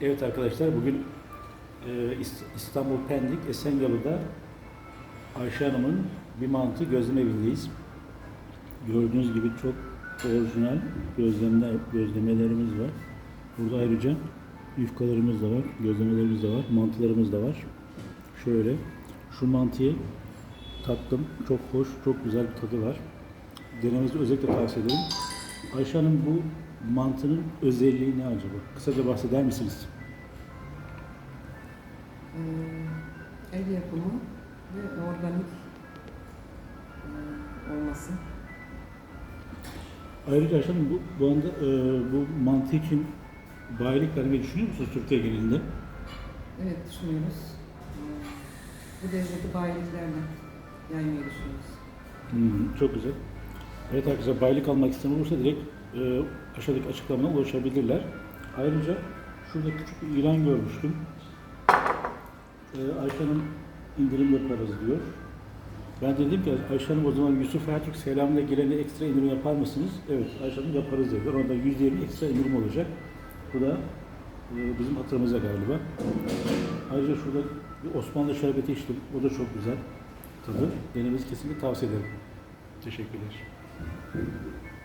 Evet arkadaşlar bugün e, İs- İstanbul Pendik Esenyalı'da Ayşe Hanım'ın bir mantı gözleme evindeyiz. Gördüğünüz gibi çok orijinal gözlemler, gözlemelerimiz var. Burada ayrıca yufkalarımız da var, gözlemelerimiz de var, mantılarımız da var. Şöyle, şu mantıyı tattım. Çok hoş, çok güzel bir tadı var. Denemenizi özellikle tavsiye ederim. Ayşe Hanım bu mantının özelliği ne acaba? Kısaca bahseder misiniz? Ee, el yapımı ve organik e, olması. Ayrıca Ayşe Hanım bu, bu anda e, bu mantı için bayilik vermeyi düşünüyor musunuz Türkiye genelinde? Evet düşünüyoruz. Bu lezzeti bayiliklerle yaymayı düşünüyoruz. Hmm, çok güzel. Evet arkadaşlar bayilik almak isteyen olursa direkt e, aşağıdaki açıklamadan ulaşabilirler. Ayrıca şurada küçük bir ilan görmüştüm. E, Ayşe Hanım indirim yaparız diyor. Ben dedim ki Ayşe Hanım o zaman Yusuf Ertürk selamına gelene ekstra indirim yapar mısınız? Evet Ayşe Hanım yaparız dediler. Orada %20 ekstra indirim olacak. Bu da e, bizim hatırımıza galiba. Ayrıca şurada bir Osmanlı şerbeti içtim. O da çok güzel tadı. Denemenizi kesinlikle tavsiye ederim. Teşekkürler. いいね。